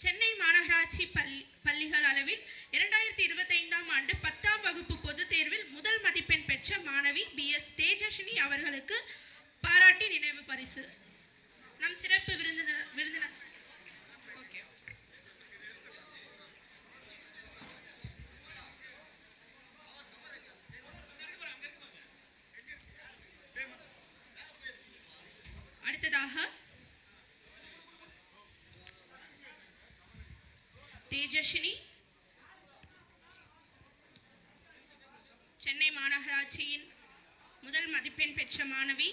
சென்னை மாநகராட்சி பள்ளி பள்ளிகள் அளவில் இரண்டாயிரத்தி இருபத்தைந்தாம் ஆண்டு பத்தாம் வகுப்பு பொதுத் தேர்வில் முதல் மதிப்பெண் பெற்ற மாணவி பி. எஸ். தேஜஸ்வினி அவர்களுக்கு பாராட்டி நினைவு பரிசு. நம் சிறப்பு விருந்தினர் விருந்தினர் ஓகே அடுத்ததாக தேஜஸ்வினி சென்னை மாநகராட்சியின் முதல் மதிப்பெண் பெற்ற மாணவி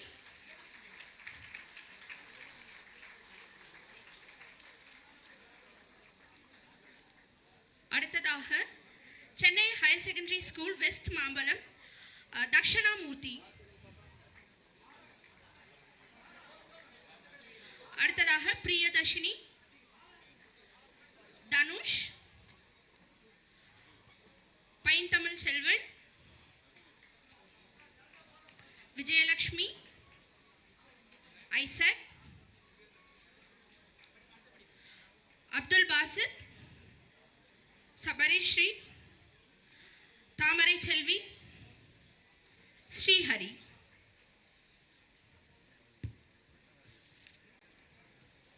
அடுத்ததாக Chennai higher secondary school West Mambalam Dakshinamurthy. அடுத்ததாக பிரியதர்ஷினி தனுஷ் பைந்தமிழ் செல்வன் விஜயலக்ஷ்மி ஐசக் அப்துல் பாசித் சபரிஸ்ரீ தாமரை செல்வி ஸ்ரீஹரி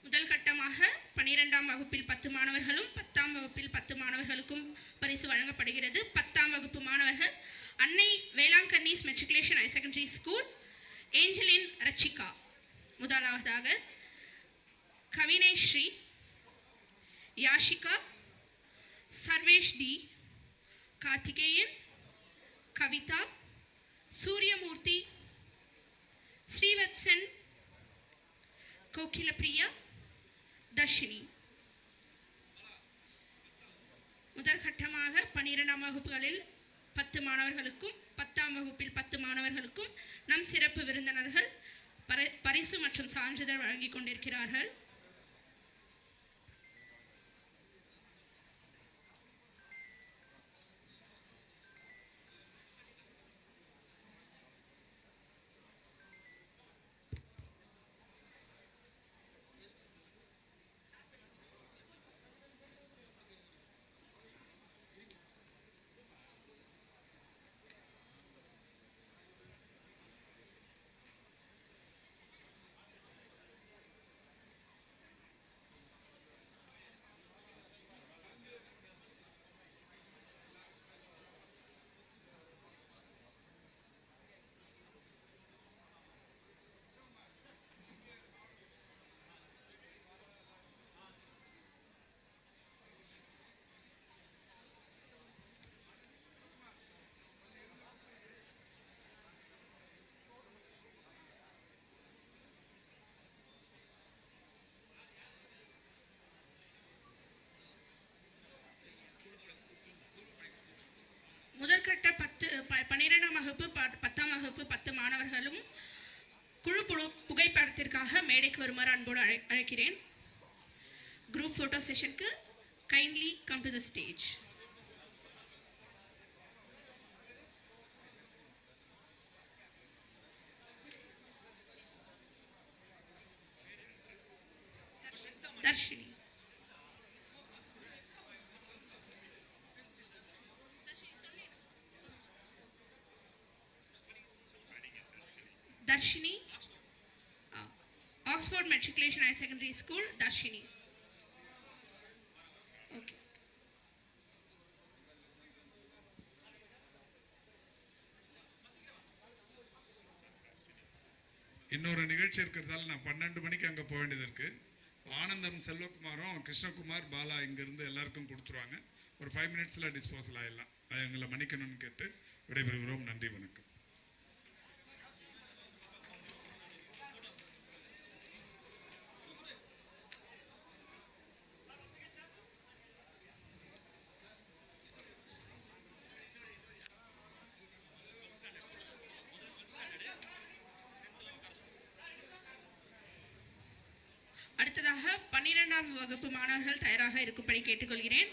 முதல் கட்டமாக பனிரெண்டாம் வகுப்பில் பத்து மாணவர்களும் பத்தாம் வகுப்பில் பத்து மாணவர்களுக்கும் பரிசு வழங்கப்படுகிறது. பத்தாம் வகுப்பு மாணவர்கள் Annai Velankanni's matriculation higher secondary school Angeline Rachika. முதலாவதாக கவினை ஸ்ரீ யாஷிகா சர்வேஷ் டி கார்த்திகேயன் கவிதா சூரியமூர்த்தி ஸ்ரீவத்சன் கோகிலப்பிரியா தர்ஷினி. முதற்கட்டமாக பன்னிரெண்டாம் வகுப்புகளில் பத்து மாணவர்களுக்கும் பத்தாம் வகுப்பில் பத்து மாணவர்களுக்கும் நம் சிறப்பு விருந்தினர்கள் பரி- பரிசு மற்றும் சான்றிதழ் வழங்கி கொண்டிருக்கிறார்கள் முதற்கட்ட பத்து ப- பன்னிரெண்டாம் வகுப்பு ப- பத்தாம் வகுப்பு பத்து மாணவர்களும் குழு புழு- புகைப்படத்திற்காக மேடைக்கு வருமாறு அன்போடு அழை அழைக்கிறேன். Group photo செஷனுக்கு kindly come to the stage Dharshini Dharshini Oxford matriculation higher secondary school Dharshini okay இன்னொரு நிகழ்ச்சி இருக்கிறதால நான் பன்னெண்டு மணிக்கு அங்கே போக வேண்டியது இருக்குது ஆனந்தம் செல்வகுமாரும் கிருஷ்ணகுமார் பாலா இங்கேருந்து எல்லாருக்கும் கொடுத்துருவாங்க. ஒரு ஃபைவ் மினிட்ஸில் டிஸ்போசல் ஆகிடலாம் அது எங்களை மன்னிக்கணும்னு கேட்டு விடைபெறுகிறோம். நன்றி வணக்கம். அடுத்ததாக பன்னிரெண்டாம் வகுப்பு மாணவர்கள் தயாராக இருக்கும்படி கேட்டுக்கொள்கிறேன்.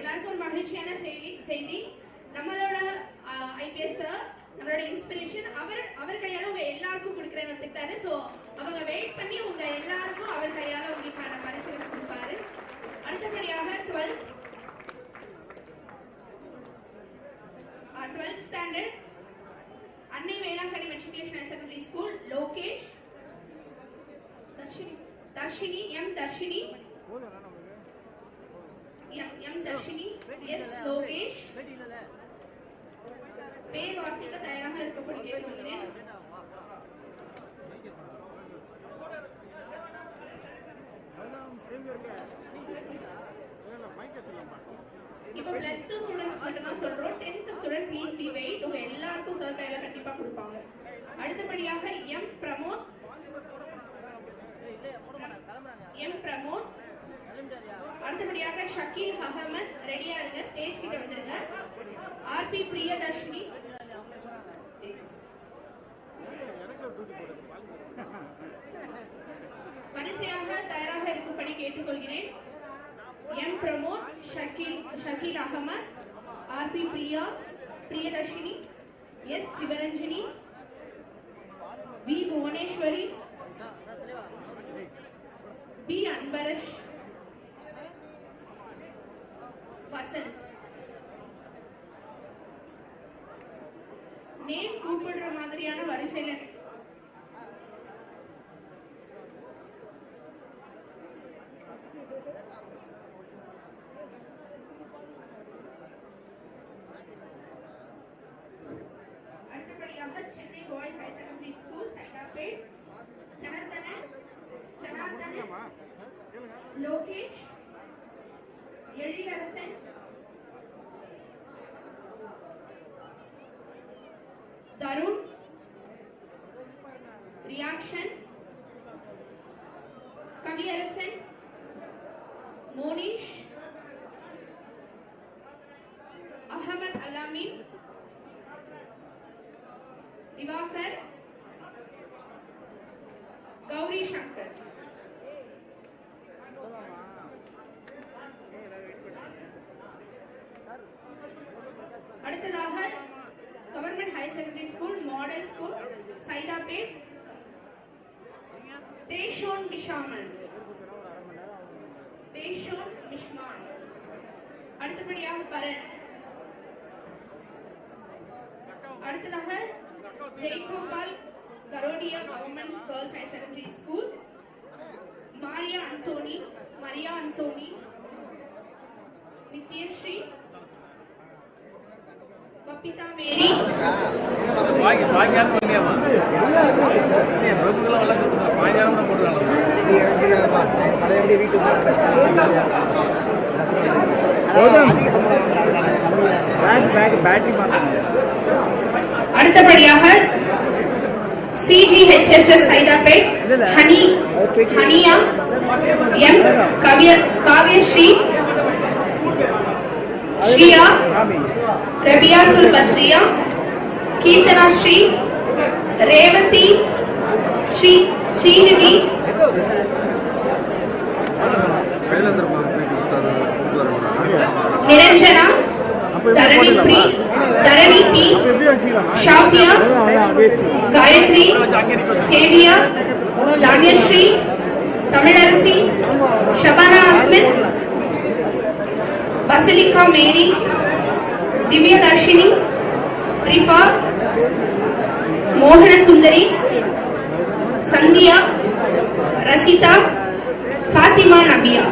எல்லாருக்கும் ஒரு மகிழ்ச்சியான செய்தி செய்தி. நம்மளோட ஐபிஎஸ் சார் நம்மளோட இன்ஸ்பிரேஷன் அவர் அவர் கையால உங்க எல்லாருக்கும் கொடுக்குறேன்னு வந்துட்டாரு ஸோ அவங்க வெயிட் பண்ணி உங்க எல்லாருக்கும் அவர் கையால உங்களுக்கான பரிசுகளை கொடுப்பாரு. அடுத்தபடியாக twelfth twelfth standard Annai Velankanni matriculation secondary school Lokesh. Dharshini Dharshini M Dharshini. M M Dharshini. S Lokesh. பேர் வாசிக்க தயாராக இருக்கப்படி கேட்டுக்கொள்கிறேன் இப்போ பிளஸ் டூ ஸ்டூடெண்ட்ஸ் மட்டும் தான் சொல்றோம். Tenth student please be wait உங்க எல்லாருக்கும் சார் கையில கண்டிப்பா கொடுப்பாங்க. அடுத்தபடியாக எம் பிரமோத் எம் பிரமோத் அடுத்தபடியாக ஷக்கீல் அகமத் ரெடியா இருங்க. ஸ்டேஜ் கிட்ட வந்துருங்க. ஆர்பி பிரியதர்ஷினி. வரிசையாக தயாராக இருக்கும்படி கேட்டுக்கொள்கிறேன். M Pramod Shakeel Shakeel Ahmed RP Priya Priyadharshini S Sivaranjini V Bhuvaneswari P Anbarash Vasanth. Name கூப்பிடுற மாதிரியான வரிசையில அடுத்தபடியாக Chennai boys high secondary school Saidapet Janardhanan Janardhanan Lokesh Ezhilarasan Tarun reaction Kaviyarasan Monish Ahmed Alameen Diwakar Gowri Shankar அடுத்ததாக government higher secondary school model school Saidapet தேஷோன் மிஷாமல். தேஷோன் மிஷ்மான். அடுத்தபடியாக பரன். அடுத்ததாக Jaigopal Garodia government girls higher secondary school. Maria Anthony Maria Anthony Nithyasree கூட போட்டுருக்காங்க அடுத்தபடியாக CGHSS Saidapet honey Haniya M கவிய காவ்யஸ்ரீ श्रिया रबियातुल बसिया कीर्तना श्री, रेवती श्री, श्रीनिधि। निरंजना तरणी प्री तरणी पी शाफिया गायत्री, सेविया, दानियश्री तमिलरसी शबाना अस्मित பசிலிகா மேரி திவ்யதர்ஷினி ரிஃபா மோகன சுந்தரி சந்தியா ரசிதா ஃபாத்திமா நபியா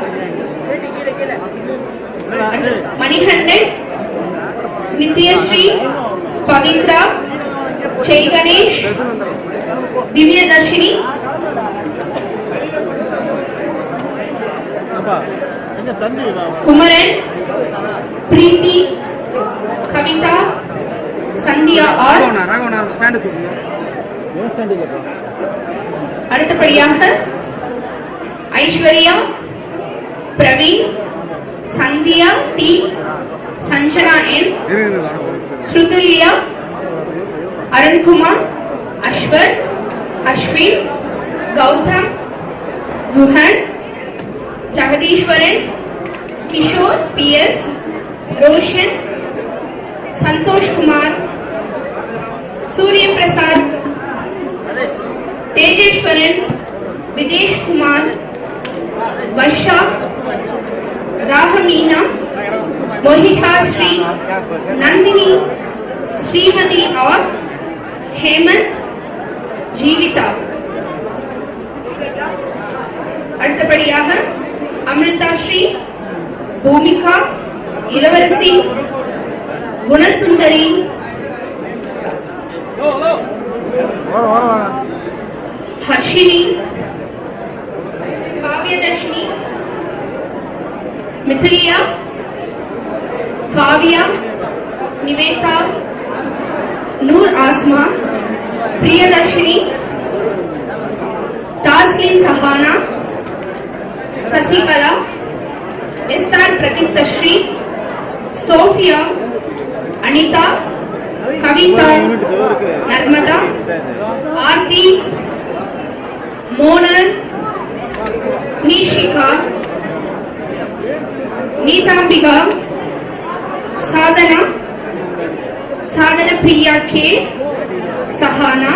மணிகண்டன் நித்யஸ்ரீ பவித்ரா ஜெய் கணேஷ் திவ்யதர்ஷினி குமரன் பிரீத்தி கவிதா சந்தியா ஆர் அடுத்தபடியாக Aishwarya Praveen Sandhya D Sanjana N ஸ்ருதுலியா Arunkumar Ashwath Ashwin Gautham Guhan Jegatheeswaran Kishore PS Roshan Santhosh Kumar சூரிய பிரசாத் தேஜேஸ்வரன் விதேஷ் குமார் வர்ஷா ராகமீனா मोहिका श्री नंदिनी श्रीमती और हेमंत ஜீவிதா அடுத்தபடியாக Amrita Sri Bhoomika Ilavarasi Gunasundari. Harshini Kaviyadharshini Mithiliya Kaviya Nivetha Noor Asma Priyadharshini Thaslim Sahana Sasikala S R Prateekshri Sofia Anitha Kavitha Narmada Aarthi Monal Nishika Neethambika Sadhana Sadhan Priya K Sahana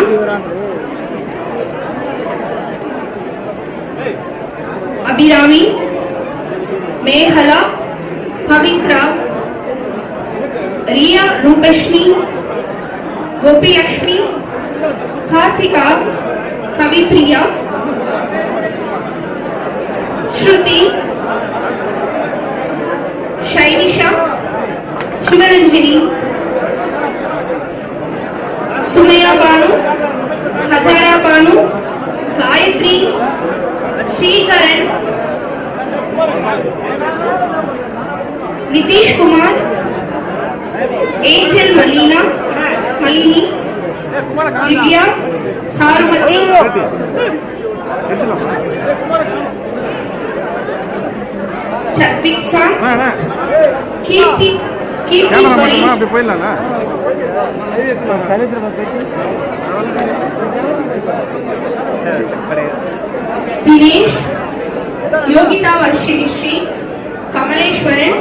Abhirami Mehala, Pavithra, Riya Rupashmi Gopilakshmi, Karthika, Kavipriya, Shruthi, Shainisha, Sivaranjani, Sumaya Banu, Hajara Banu, Gayathri, Sreekaran Nithish Kumar Angel Malina Malini Divya Charumathi. Sathvik song Keerthi Keerthi sorry அப்படி போயிடலாம் தினேஷ் யோகிதா வர்ஷினி ஸ்ரீ கமலேஸ்வரன்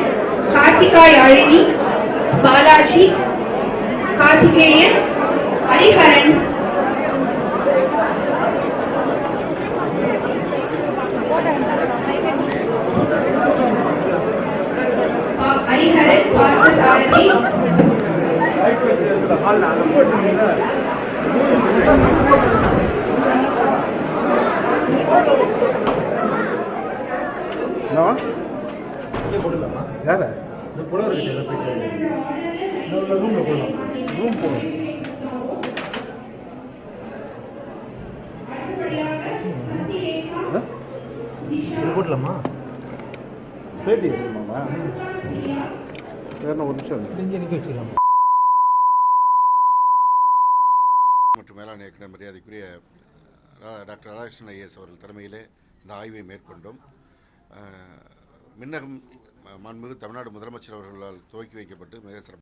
கார்த்திகா யாழினி பாலாஜி கார்த்திகேயன் ஹரிஹரன் போட்டலாமா பேட்டி எடுக்கணுமாமா வேற ஒரு நிமிஷம் இங்கே நிற்க வச்சுக்கலாம். மற்றும் மேலாண் இயக்குனர் மரியாதைக்குரிய டாக்டர் ராதாகிருஷ்ணன் ஐஎஸ் அவர்கள் தலைமையிலே இந்த ஆய்வை மேற்கொண்டோம். மின்னகம் மாண்புமிகு தமிழ்நாடு முதலமைச்சர் அவர்களால் துவக்கி வைக்கப்பட்டு மிக சிறப்பு